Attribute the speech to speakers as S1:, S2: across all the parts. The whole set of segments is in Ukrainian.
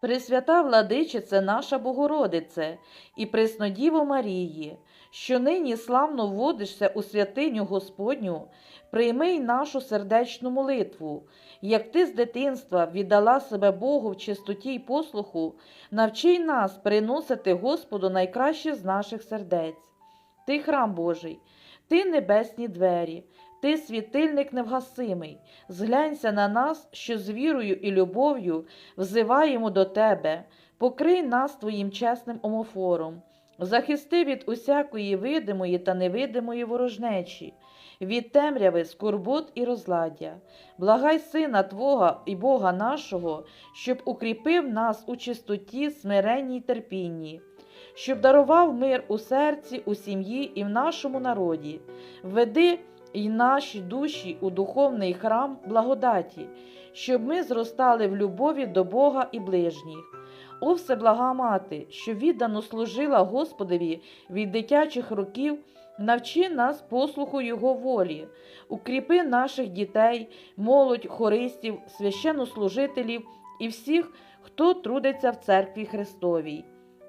S1: Пресвята владичице наша Богородице і Преснодіво Марії, що нині славно вводишся у святиню Господню, прийми й нашу сердечну молитву, як ти з дитинства віддала себе Богу в чистоті й послуху, навчи й нас приносити Господу найкраще з наших сердець. Ти храм Божий, ти небесні двері, ти світильник невгасимий, зглянься на нас, що з вірою і любов'ю взиваємо до тебе, покрий нас твоїм чесним омофором, захисти від усякої видимої та невидимої ворожнечі, від темряви, скорбот і розладдя. Благай Сина Твого і Бога нашого, щоб укріпив нас у чистоті, смиренні й терпінні, щоб дарував мир у серці, у сім'ї і в нашому народі. Веди й наші душі у духовний храм благодаті, щоб ми зростали в любові до Бога і ближніх. О Всеблага Мати, що віддано служила Господові від дитячих років, навчи нас послуху Його волі, укріпи наших дітей, молодь, хористів, священнослужителів і всіх, хто трудиться в церкві Христовій.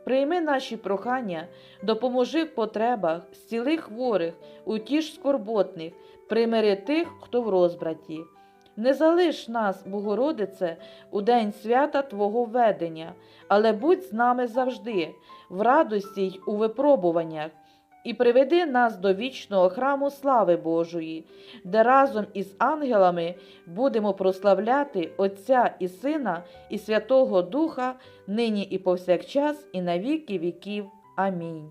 S1: Прийми наші прохання, допоможи в потребах, зціли хворих, утіш скорботних, примири тих, хто в розбраті. Не залиш нас, Богородице, у день свята Твого ведення, але будь з нами завжди, в радості й у випробуваннях, і приведи нас до вічного храму слави Божої, де разом із ангелами будемо прославляти Отця і Сина і Святого Духа, нині і повсякчас, і на віки віків. Амінь.